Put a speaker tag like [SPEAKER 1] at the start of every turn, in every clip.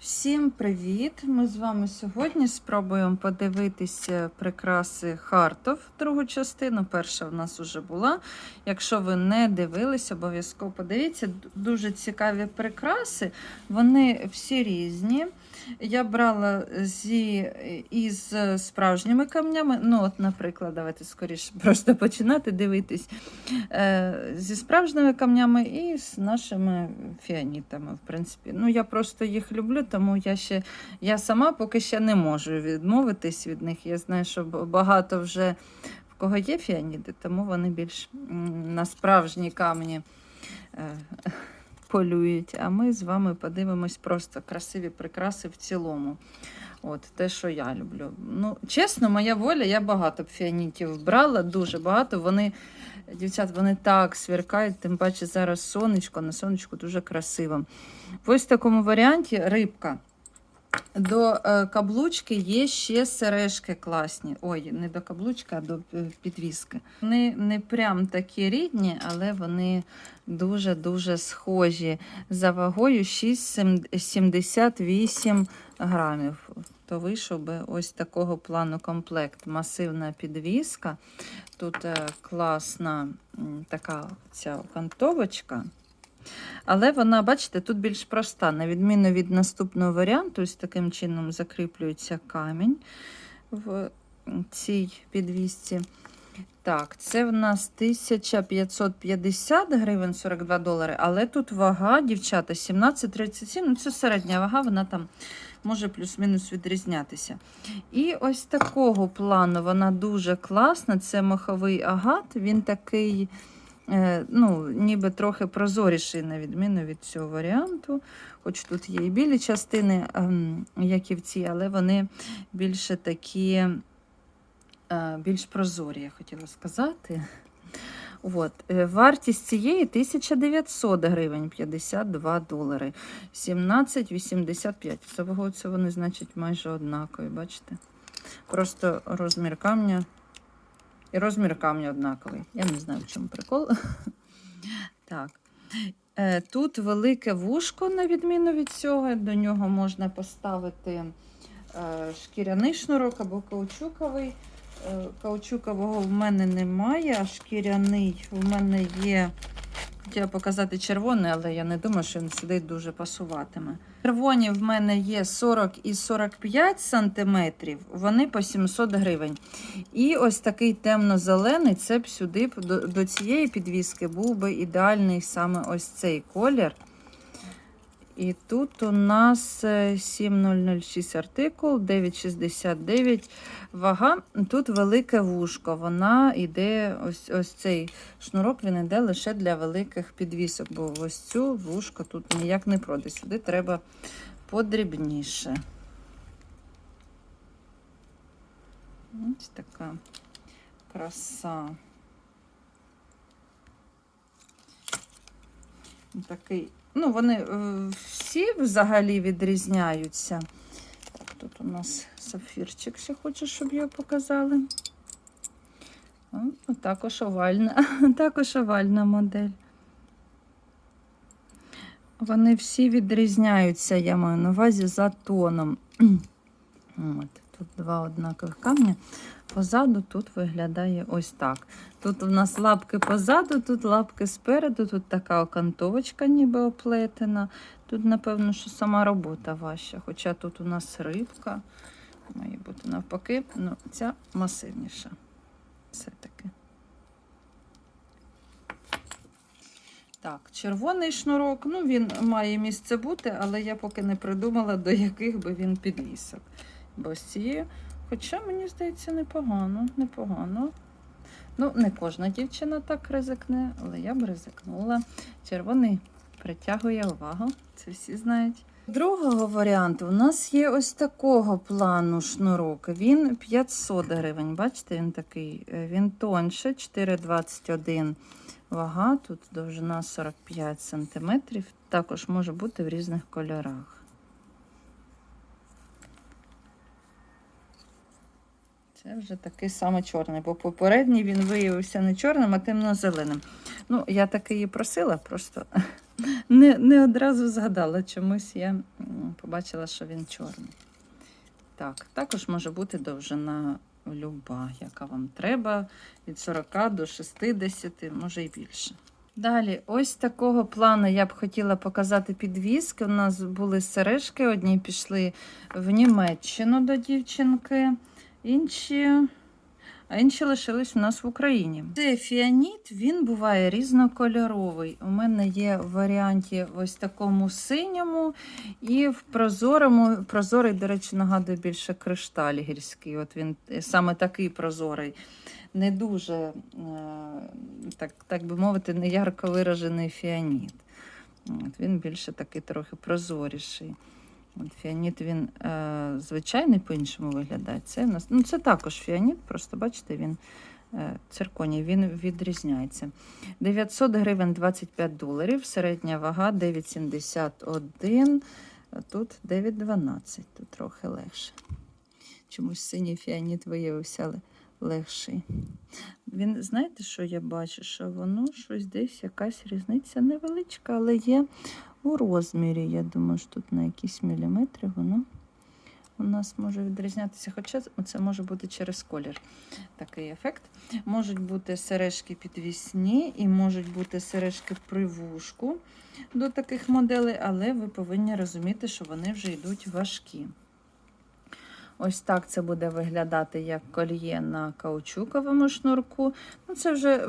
[SPEAKER 1] Всім привіт! Ми з вами сьогодні спробуємо подивитися прикраси Хартов, другу частину. Перша в нас вже була. Якщо ви не дивились, обов'язково подивіться. Дуже цікаві прикраси, вони всі різні. Я брала зі, із справжніми камнями. Ну, от, наприклад, давайте скоріше просто починати дивитись е, зі справжніми камнями і з нашими фіанітами. В принципі, ну я просто їх люблю, тому я ще я сама поки ще не можу відмовитись від них. Я знаю, що багато вже в кого є фіаніди, тому вони більш на справжні камені. е, Полюють, а ми з вами подивимось просто красиві прикраси в цілому. От те, що я люблю. Ну, чесно, моя воля, я багато б фіанітів брала, дуже багато. Вони, дівчат, вони так сверкають, тим паче зараз сонечко, на сонечку дуже красиво. В ось такому варіанті рибка. До е, каблучки є ще сережки класні. Ой, не до каблучки, а до е, підвіски. Вони не прям такі рідні, але вони дуже-дуже схожі. За вагою 6,78 грамів. То вийшов би ось такого плану комплект. Масивна підвіска. Тут е, класна така ця окантовочка. Але вона, бачите, тут більш проста. На відміну від наступного варіанту, ось таким чином закріплюється камінь в цій підвісці. Так, це в нас 1550 гривень 42 долари, але тут вага, дівчата, 17,37. Ну, це середня вага, вона там може плюс-мінус відрізнятися. І ось такого плану вона дуже класна. Це маховий агат. Він такий, ну, ніби трохи прозоріший, на відміну від цього варіанту. Хоч тут є і білі частини, ем, як і в цій, але вони більше такі е, більш прозорі, я хотіла сказати. От. е, Вартість цієї 1900 гривень 52 долари. 17,85. За це вони, значить, майже однакові, бачите? Просто розмір камня. І розмір камня однаковий. Я не знаю, в чому прикол. Так. Е, Тут велике вушко, на відміну від цього. До нього можна поставити е, шкіряний шнурок або каучуковий. Е, Каучукового в мене немає, а шкіряний в мене є. Хотіла показати червоний, але я не думаю, що він сюди дуже пасуватиме. Червоні в мене є 40 і 45 сантиметрів, вони по 700 гривень. І ось такий темно-зелений, це б сюди до, цієї підвіски був би ідеальний саме ось цей колір. І тут у нас е, 7006 артикул, 969 вага. Тут велике вушко. Вона йде, ось ось цей шнурок він йде лише для великих підвісок, бо ось цю вушко тут ніяк не пройде. Сюди треба подрібніше. Ось така краса. Такий, ну, вони е, всі взагалі відрізняються. Тут у нас сапфірчик ще хоче, щоб його показали. О, також овальна, також овальна модель. Вони всі відрізняються, я маю на увазі за тоном. От, тут два однакових камня. Позаду тут виглядає ось так. Тут у нас лапки позаду, тут лапки спереду, тут така окантовочка ніби оплетена. Тут, напевно, що сама робота важча. Хоча тут у нас рибка. Має бути навпаки, ну, ця масивніша. Все-таки. Так, червоний шнурок, ну він має місце бути, але я поки не придумала, до яких би він підвісок. Бо з цією, хоча мені здається, непогано, непогано. Ну, не кожна дівчина так ризикне, але я б ризикнула. Червоний притягує увагу, це всі знають. Другого варіанту у нас є ось такого плану шнурок. Він 500 гривень. Бачите, він такий, е, він тонше, 4,21 вага, тут довжина 45 см. Також може бути в різних кольорах. Це вже такий саме чорний, бо попередній він виявився не чорним, а темно-зеленим. Ну, я таки її просила, просто не, не одразу згадала. Чомусь я побачила, що він чорний. Так, також може бути довжина люба, яка вам треба, від 40 до 60, може і більше. Далі, ось такого плану я б хотіла показати підвіски. У нас були сережки, одні пішли в Німеччину до дівчинки, інші, а інші лишились у нас в Україні. Цей фіаніт він буває різнокольоровий. У мене є в варіанті ось такому синьому і в прозорому. Прозорий, до речі, нагадує більше кришталь гірський. От він саме такий прозорий не дуже, е, так, так би мовити, не ярко виражений фіаніт. От, він більше такий трохи прозоріший. От, фіаніт він е, звичайний по-іншому виглядає. Це, у нас, ну, це також фіаніт, просто бачите, він е, цирконій, він відрізняється. 900 гривень 25 доларів, середня вага 9,71, тут 9,12, тут трохи легше. Чомусь синій фіаніт виявився легший. Він, знаєте, що я бачу? Що воно щось десь якась різниця невеличка, але є у розмірі. Я думаю, що тут на якісь міліметри воно у нас може відрізнятися. Хоча це може бути через колір такий ефект. Можуть бути сережки підвісні і можуть бути сережки привушку до таких моделей, але ви повинні розуміти, що вони вже йдуть важкі. Ось так це буде виглядати як кольє на каучуковому шнурку. Ну, Це вже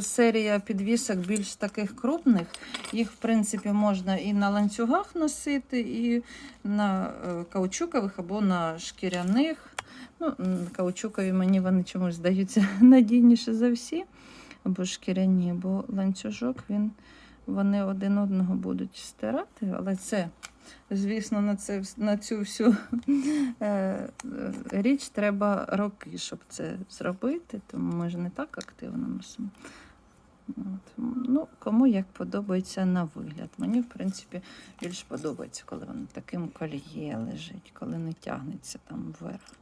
[SPEAKER 1] серія підвісок більш таких крупних. Їх, в принципі, можна і на ланцюгах носити, і на е, каучукових або на шкіряних. Ну, Каучукові мені вони чомусь здаються надійніше за всі, або шкіряні, бо ланцюжок він, вони один одного будуть стирати, але це. Звісно, на це, на цю всю е, річ треба роки, щоб це зробити, тому ми ж не так активно носимо. От. Ну, Кому як подобається на вигляд. Мені, в принципі, більш подобається, коли воно таким коліє лежить, коли не тягнеться там вверх.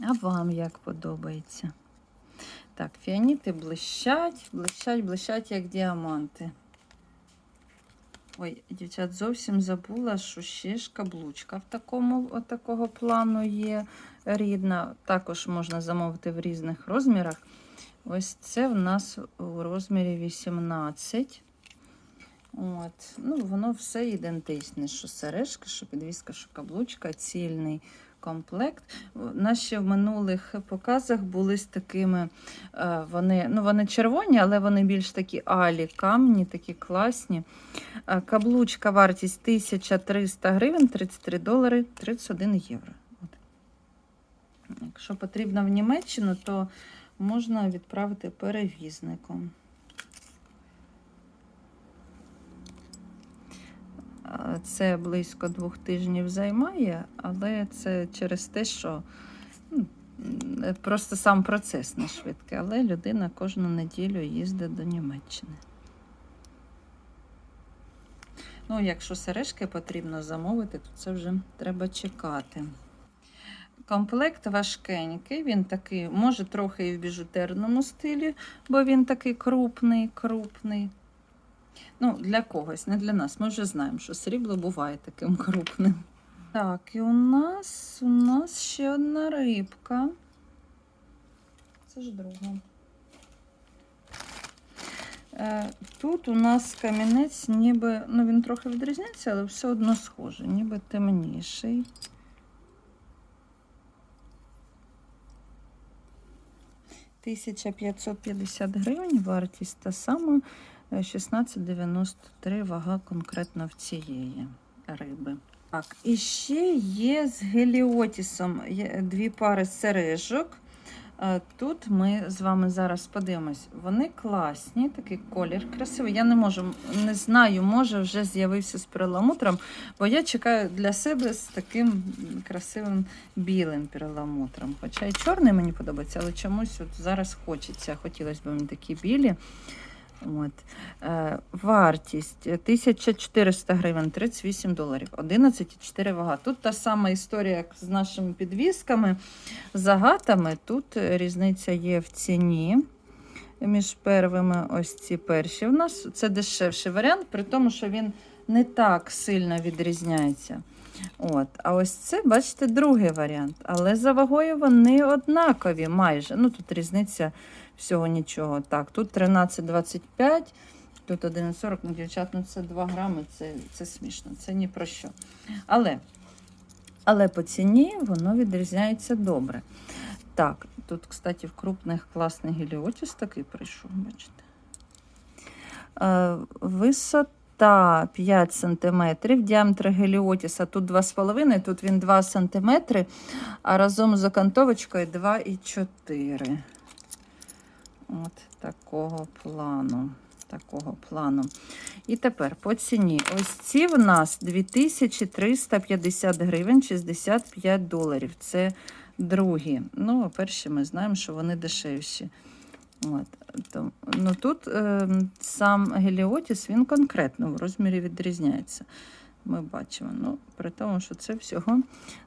[SPEAKER 1] А вам як подобається? Так, фіаніти блищать, блищать, блищать, як діаманти. Ой, дівчат, зовсім забула, що ще ж каблучка в такому такого плану є рідна. Також можна замовити в різних розмірах. Ось це в нас у розмірі 18. От. Ну, Воно все ідентичне, що сережка, що підвіска, що каблучка, цільний комплект. Наші в минулих показах були з такими, е, вони ну вони червоні, але вони більш такі алі камні, такі класні. Е, каблучка вартість 1300 гривень, 33 долари, 31 євро. Якщо потрібно в Німеччину, то можна відправити перевізником. Це близько двох тижнів займає, але це через те, що ну, просто сам процес не швидкий, але людина кожну неділю їздить до Німеччини. Ну, якщо сережки потрібно замовити, то це вже треба чекати. Комплект важкенький, він такий, може, трохи і в біжутерному стилі, бо він такий крупний, крупний. Ну, для когось, не для нас. Ми вже знаємо, що срібло буває таким крупним. Так, і у нас у нас ще одна рибка. Це ж друга. Е, Тут у нас камінець, ніби, ну він трохи відрізняється, але все одно схоже, ніби темніший. Тисяча п'ятсот п'ятдесят гривень, вартість та сама. 16,93 вага конкретно в цієї риби. Так, І ще є з геліотісом дві пари сережок. Тут ми з вами зараз подивимось. Вони класні, такий колір красивий. Я не можу, не знаю, може вже з'явився з перламутром, бо я чекаю для себе з таким красивим білим перламутром. Хоча і чорний мені подобається, але чомусь от зараз хочеться. Хотілося б мені такі білі. От. Е, Вартість 1400 гривень, 38 доларів, 11,4 вага. Тут та сама історія, як з нашими підвісками, загатами. Тут різниця є в ціні. між первими ось ці перші. У нас це дешевший варіант, при тому, що він не так сильно відрізняється. От. А ось це, бачите, другий варіант. Але за вагою вони однакові майже. Ну, тут різниця всього нічого. Так, тут 13,25, тут 11,40, ну, дівчат, ну це 2 грами, це, це смішно, це ні про що. Але, але по ціні воно відрізняється добре. Так, тут, кстати, в крупних класний геліотіс такий прийшов, бачите. Е, висота 5 см, діаметр геліотіса тут 2,5, тут він 2 см, а разом з окантовочкою 2,4. От такого плану. Такого плану. І тепер по ціні. Ось ці в нас 2350 гривень 65 доларів. Це другі. Ну, перші ми знаємо, що вони дешевші. От. Ну, тут е, сам геліотіс, він конкретно в розмірі відрізняється. Ми бачимо. Ну, при тому, що це всього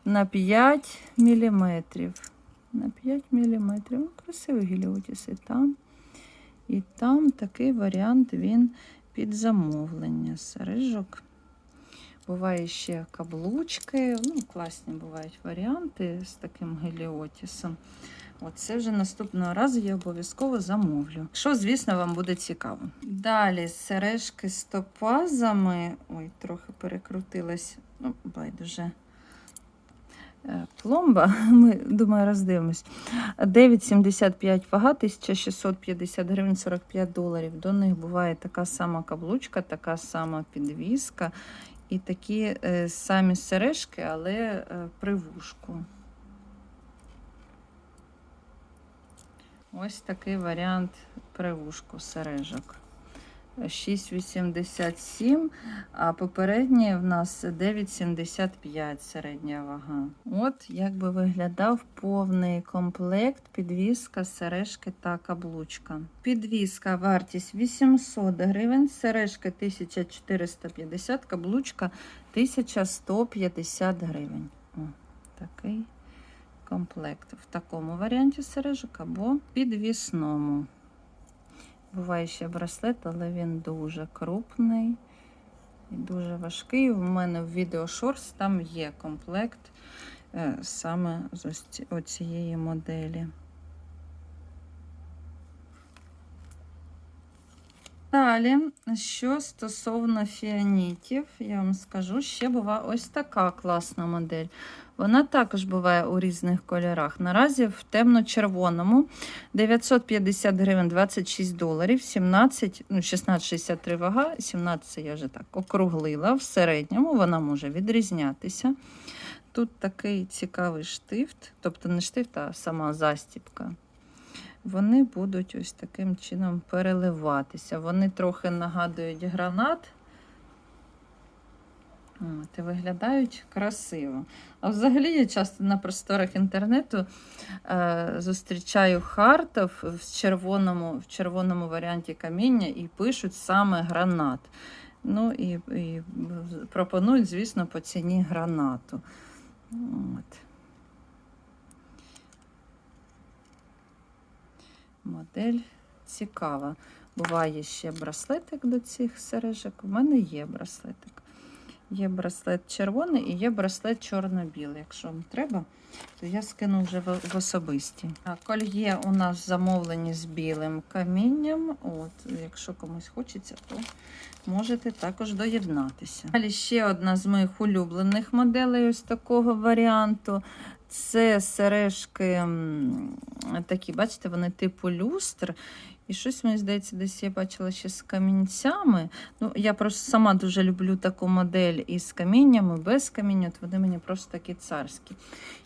[SPEAKER 1] на 5 мм. На 5 мм. Ну, красивий геліотіс і там. І там такий варіант він під замовлення. Сережок. Буває ще каблучки. Ну, класні бувають варіанти з таким геліотісом. Оце вже наступного разу я обов'язково замовлю. Що, звісно, вам буде цікаво. Далі сережки з топазами. Ой, трохи перекрутилась. Ну, байдуже. Е, Пломба, ми думаю, роздивимось. 9,75 вага, 1650 гривень 45 доларів. До них буває така сама каблучка, така сама підвіска і такі е, самі сережки, але е, при вушку. Ось такий варіант при вушку сережок. 6,87, а попередній в нас 9,75 середня вага. От як би виглядав повний комплект, підвіска, сережки та каблучка. Підвіска, вартість 800 гривень, сережки 1450, каблучка 1150 гривень. О, такий комплект. В такому варіанті сережок або підвісному. Буває ще браслет, але він дуже крупний і дуже важкий. У мене в відео Шорс там є комплект е, саме з оцієї моделі. Далі, що стосовно фіанітів, я вам скажу, ще буває ось така класна модель. Вона також буває у різних кольорах. Наразі в темно-червоному 950 гривень 26 доларів, 17, ну, 16,63 вага, 17 я вже так округлила. В середньому вона може відрізнятися. Тут такий цікавий штифт, тобто не штифт, а сама застіпка. Вони будуть ось таким чином переливатися. Вони трохи нагадують гранат. От, і виглядають красиво. А взагалі я часто на просторах інтернету е, зустрічаю хартов в червоному, в червоному варіанті каміння і пишуть саме гранат. Ну і, і пропонують, звісно, по ціні гранату. От. Модель цікава. Буває ще браслетик до цих сережок. У мене є браслетик. Є браслет червоний і є браслет чорно-білий. Якщо вам треба, то я скину вже в, особисті. Кольє у нас замовлені з білим камінням. От, якщо комусь хочеться, то можете також доєднатися. Далі ще одна з моїх улюблених моделей ось такого варіанту. Це сережки такі, бачите, вони типу люстр. І щось, мені здається, десь я бачила ще з камінцями. Ну, я просто сама дуже люблю таку модель із каміннями, без каміння. От вони мені просто такі царські.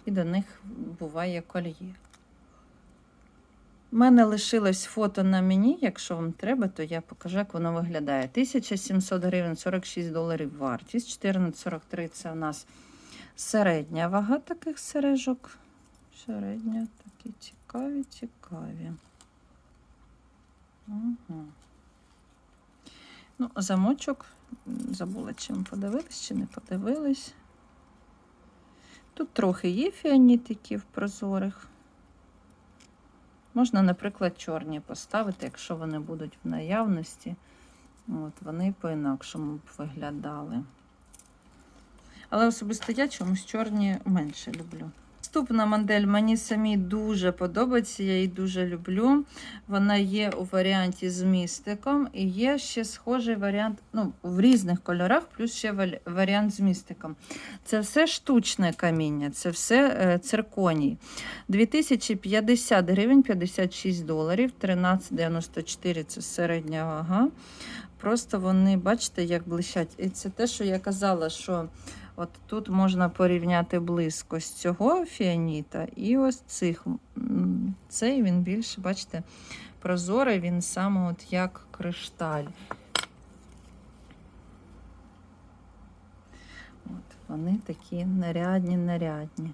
[SPEAKER 1] І до них буває кольє. У мене лишилось фото на мені. Якщо вам треба, то я покажу, як воно виглядає. 1700 гривень, 46 доларів вартість. 14,43 це у нас середня вага таких сережок. Середня, такі цікаві, цікаві. Угу. Ну, замочок. Забула, чим подивились, чи не подивились. Тут трохи є фіанітиків прозорих. Можна, наприклад, чорні поставити, якщо вони будуть в наявності. От, вони по-інакшому б виглядали. Але особисто я чомусь чорні менше люблю. Наступна модель мені самій дуже подобається, я її дуже люблю. Вона є у варіанті з містиком і є ще схожий варіант ну, в різних кольорах, плюс ще варіант з містиком. Це все штучне каміння, це все е, цирконій. 2050 гривень, 56 доларів, 13,94 це середня вага. Просто вони, бачите, як блищать. І це те, що я казала, що от тут можна порівняти близькость цього фіаніта і ось цих. Цей він більше, бачите, прозорий, він саме от як кришталь. От, вони такі нарядні, нарядні.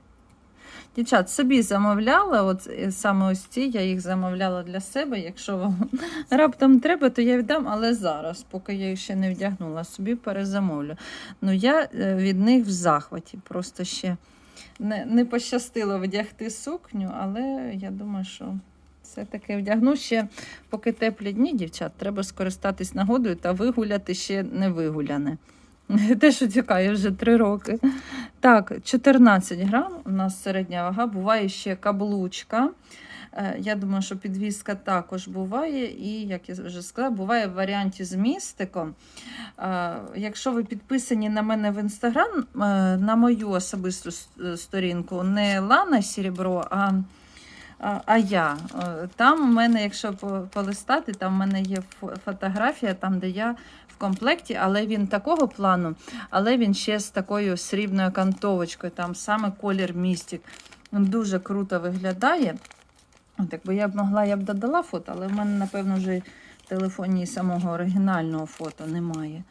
[SPEAKER 1] Дівчат, собі замовляла, от е, саме ось ці, я їх замовляла для себе. Якщо вам раптом треба, то я віддам, але зараз, поки я їх ще не вдягнула, собі перезамовлю. Ну, я е, від них в захваті. Просто ще не, не пощастило вдягти сукню, але я думаю, що все-таки вдягну ще, поки теплі дні, дівчат, треба скористатись нагодою та вигуляти ще не вигуляне. Те, що тікає вже три роки. Так, 14 грам у нас середня вага, буває ще каблучка. Е, Я думаю, що підвіска також буває, і, як я вже сказала, буває в варіанті з містиком. Е, Якщо ви підписані на мене в інстаграм, е, на мою особисту сторінку, не Лана Сірібро, а, а, я. Е, Там у мене, якщо по- полистати, там в мене є фо- фотографія, там, де я в комплекті, але він такого плану, але він ще з такою срібною кантовочкою, там саме колір містик. Він дуже круто виглядає. От, якби я б могла, я б додала фото, але в мене, напевно, вже в телефоні самого оригінального фото немає.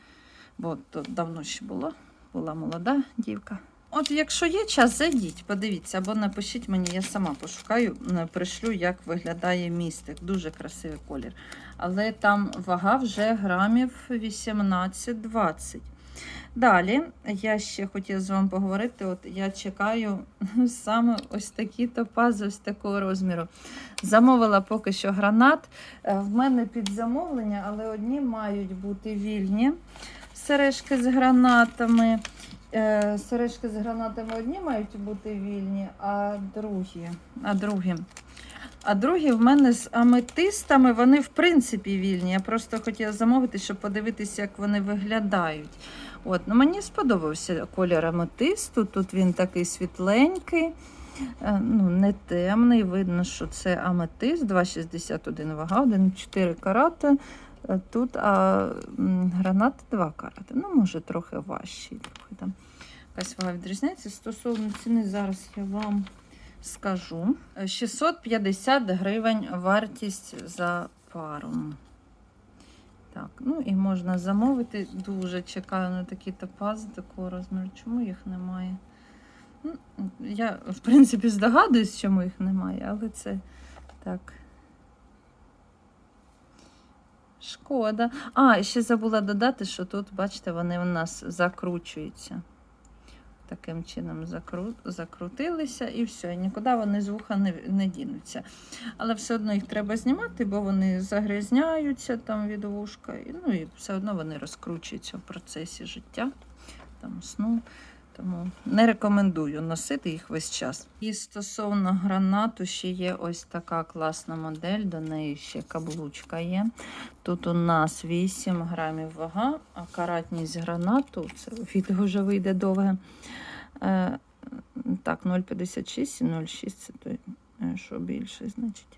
[SPEAKER 1] Бо то давно ще було, була молода дівка. От, якщо є час, зайдіть, подивіться, або напишіть мені, я сама пошукаю, пришлю, як виглядає містик. Дуже красивий колір. Але там вага вже грамів 18-20. Далі я ще хотіла з вами поговорити. От я чекаю саме ось такі топази, ось такого розміру. Замовила поки що гранат. Е, В мене під замовлення, але одні мають бути вільні сережки з гранатами. Е, Сережки з гранатами одні мають бути вільні, а другі. А другі. А другі в мене з аметистами, вони в принципі вільні. Я просто хотіла замовити, щоб подивитися, як вони виглядають. От, ну, мені сподобався колір аметисту. Тут він такий світленький, е, ну, не темний. Видно, що це аметист, 2,61 вага, 1,4 карати. Е, Тут а, гранати 2 карати. Ну, може, трохи важчі. Там якась вага відрізняється. Стосовно ціни, зараз я вам скажу. Е, 650 гривень вартість за пару. Так, ну і можна замовити. Дуже чекаю на такі топази такого розміру. Чому їх немає? Ну, я, в принципі, здогадуюсь, чому їх немає, але це так. Шкода. А, ще забула додати, що тут, бачите, вони у нас закручуються. Таким чином закру... закрутилися і все, нікуди вони з вуха не, не дінуться. Але все одно їх треба знімати, бо вони загрязняються там від вушка, і, ну і все одно вони розкручуються в процесі життя, там сну. Тому не рекомендую носити їх весь час. І стосовно гранату, ще є ось така класна модель, до неї ще каблучка є. Тут у нас 8 грамів вага, а каратність гранату, це відео вже вийде довге. Е, так, 0,56 і 0,6 це той, е, що більше, значить.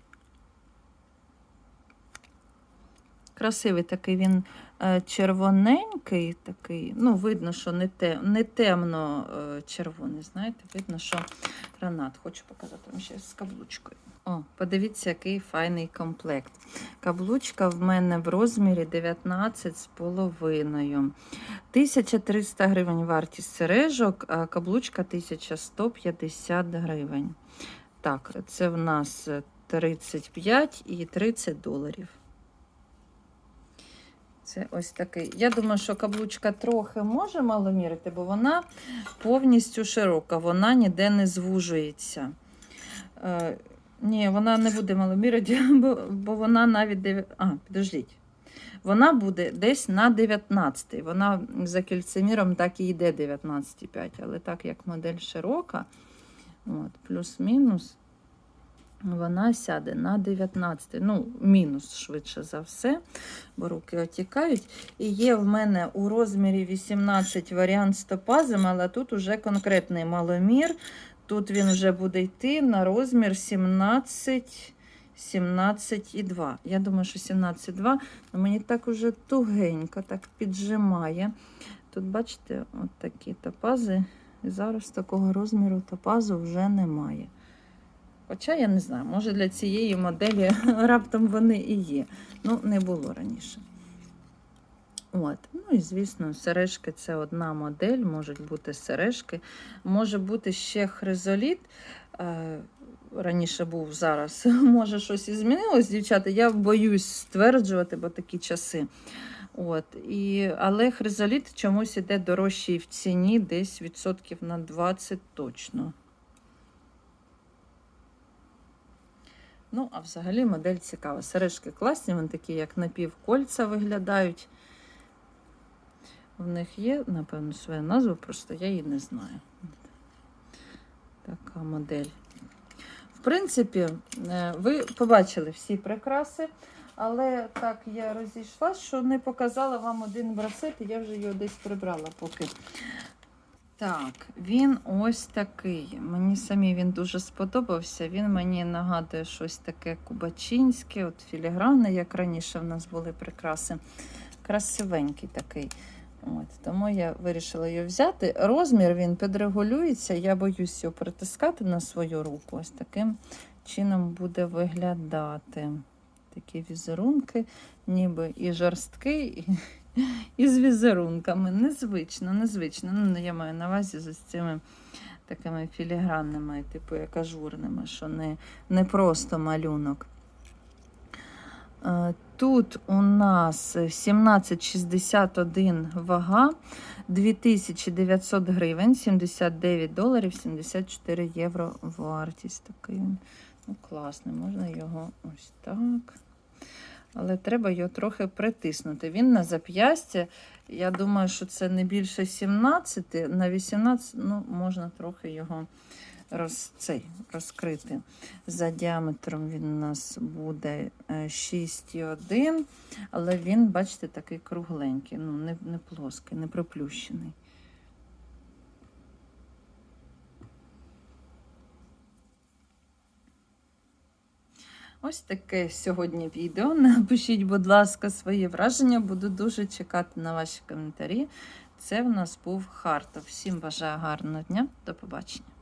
[SPEAKER 1] Красивий такий він е, червоненький, такий, ну, видно, що не, те, не темно е, червоний, знаєте, видно, що гранат. Хочу показати вам ще з каблучкою. О, подивіться, який файний комплект. Каблучка в мене в розмірі 19 з половиною. 1300 гривень вартість сережок, а каблучка 1150 гривень. Так, це в нас 35 і 30 доларів. Це ось такий. Я думаю, що каблучка трохи може маломірити, бо вона повністю широка, вона ніде не звужується. Е, Ні, вона не буде маломірити, бо, бо вона навіть 9... А, підождіть. Вона буде десь на 19. Вона за кільцеміром так і йде 19,5. Але так як модель широка, от, плюс-мінус, вона сяде на 19. Ну, мінус швидше за все, бо руки отікають. І є в мене у розмірі 18 варіант з топазом, але тут уже конкретний маломір. Тут він вже буде йти на розмір 17, 17,2. Я думаю, що 17,2. але Мені так уже тугенько, так піджимає. Тут, бачите, от такі топази. І зараз такого розміру топазу вже немає. Хоча я не знаю, може для цієї моделі раптом вони і є. Ну, не було раніше. От. Ну і звісно, сережки це одна модель, можуть бути сережки. Може бути ще хризоліт. Е, Раніше був зараз. Може, щось і змінилось, дівчата. Я боюсь стверджувати, бо такі часи. От. І, але хризоліт чомусь іде дорожчий в ціні, десь відсотків на 20 точно. Ну, а взагалі модель цікава. Сережки класні, вони такі, як напівкольця виглядають. В них є, напевно, своя назва, просто я її не знаю. Така модель. В принципі, е, ви побачили всі прикраси, але так я розійшла, що не показала вам один браслет, і я вже його десь прибрала поки. Так, він ось такий. Мені самі він дуже сподобався. Він мені нагадує щось таке кубачинське, от філіграни, як раніше в нас були прикраси. Красивенький такий. От, тому я вирішила його взяти. Розмір він підрегулюється. Я боюсь його притискати на свою руку. Ось таким чином буде виглядати. Такі візерунки, ніби і жорсткий, і з візерунками. Незвично, незвично. Ну, я маю на увазі з цими такими філігранними, типу як ажурними, що не, не просто малюнок. Е, Тут у нас 1761 вага, 2900 гривень, 79 доларів, 74 євро вартість. Такий ну, класний, можна його ось так. Але треба його трохи притиснути. Він на зап'ястя. Я думаю, що це не більше 17, на 18 ну, можна трохи його роз, цей, розкрити. За діаметром він у нас буде е, 6,1, але він, бачите, такий кругленький, ну, не, не плоский, не проплющений. Ось таке сьогодні відео. Напишіть, будь ласка, свої враження. Буду дуже чекати на ваші коментарі. Це в нас був Хартов. Всім бажаю гарного дня. До побачення.